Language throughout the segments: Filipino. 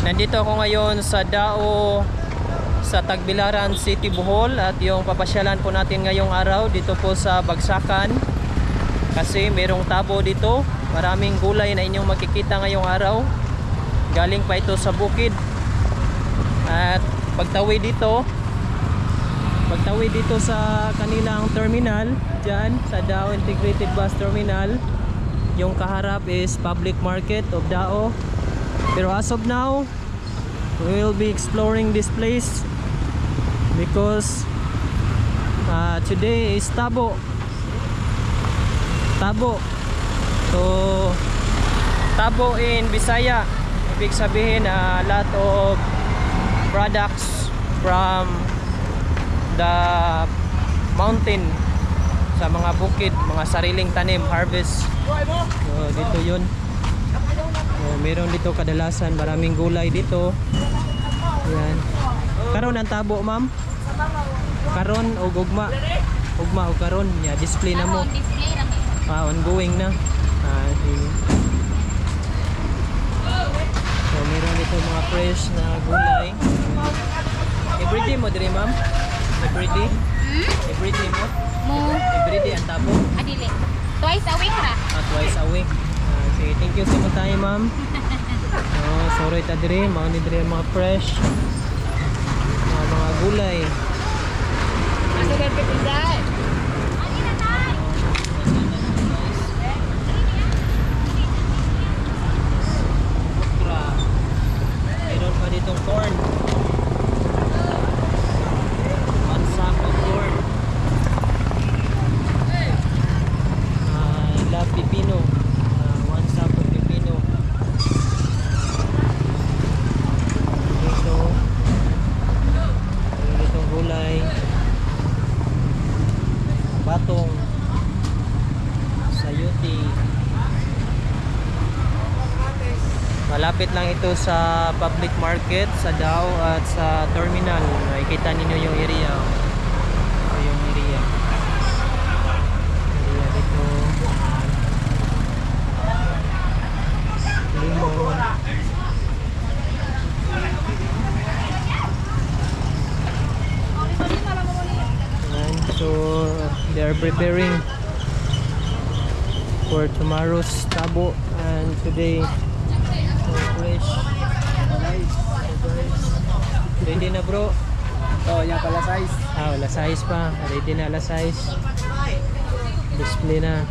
Nandito ako ngayon sa Dao sa Tagbilaran City, Bohol. At yung papasyalan po natin ngayong araw dito po sa Bagsakan. Kasi merong tabo dito. Maraming gulay na inyong makikita ngayong araw. Galing pa ito sa bukid. At pagtawid dito pagtawid dito sa kanilang terminal dyan sa Dao Integrated Bus Terminal yung kaharap is public market of Dao pero as of now we will be exploring this place because uh, today is Tabo Tabo so Tabo in Bisaya ibig sabihin a lot of products from the mountain sa mga bukid, mga sariling tanim, harvest. So, dito yun. So, meron dito kadalasan, maraming gulay dito. Yan. Karon ang tabo, ma'am? Karon o gugma? Ugma o karon? Yeah, display na mo. display. Ah, ongoing na. Ah, sige. So, meron dito mga fresh na gulay. Everyday mo dire, ma'am? Everyday? Hmm? Everyday mo? Mo, Everyday ang tabo? adili. Twice a week ra. Ah, twice a week. Sige, thank you sa mo tayo, ma'am. Oh, sorry ta dire, mga ni dire mga fresh. Mga mga gulay. Asa ka pinday? Okra. Meron pa ditong corn. One sack of corn. Ah, la pipino. Ah, one sack of pipino. Dito. Meron ditong gulay. Batong. Sayuti. Malapit lang ito sa public market sa Dao at sa terminal. Makikita ninyo yung area. Ito yung area. Area dito. Limon. Ayan, so they are preparing for tomorrow's tabo and today fresh ready na bro? Oh, yan pala size. ah wala size pa. Ready na ala size. Display na.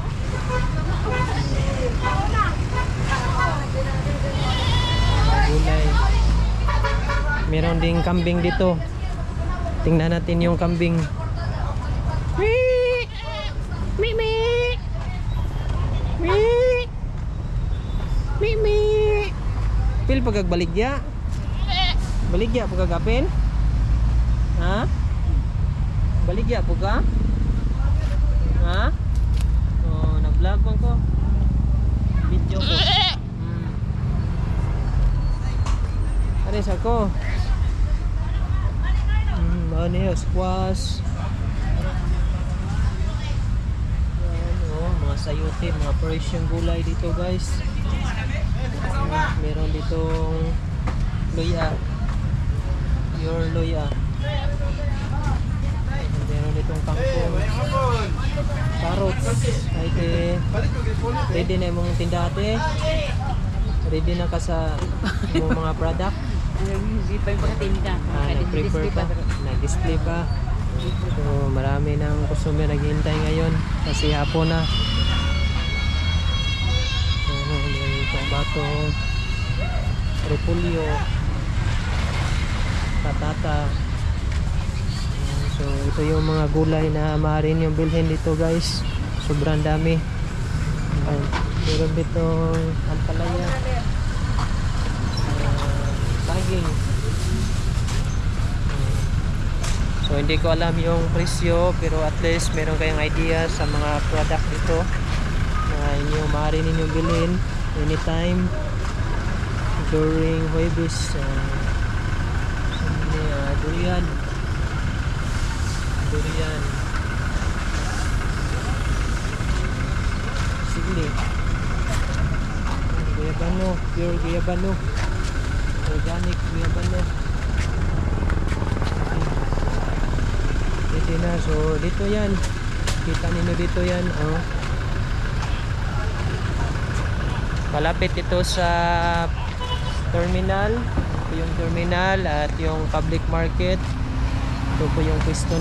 Gulay. Meron ding kambing dito. Tingnan natin yung kambing pil pagagbaligya baligya pagagapin ha? Baligya po ka ha? Oh nag-vlog man ko. Video ko. Hmm. ano sa ko? Hmm, ano yun? Squash. Yan, oh, mga sayuti, mga Persian gulay dito guys. Ayan, meron ditong luya. Pure luya. Meron ditong kangkong. Carrots. Ay, te, ready na yung tindate. Ready na ka sa yung mga product. Hindi pa yung pagkatinda. Ah, nag-prepare pa. Nag-display pa. So, marami ng customer naghihintay ngayon kasi hapon na. Bato, repulyo, patata. So, ito yung mga gulay na maaari yung bilhin dito guys. Sobrang dami. Ayan, Meron dito ampalaya. Uh, saging. So hindi ko alam yung presyo pero at least meron kayong idea sa mga product dito na inyo maaari ninyo bilhin anytime during Huwebes uh, uh, durian durian sigli guyabano pure guyabano organic guyaban Dito na. So, dito yan. Kita ninyo dito yan. Oh. Malapit ito sa terminal. Yung terminal at yung public market. Ito po yung pwesto.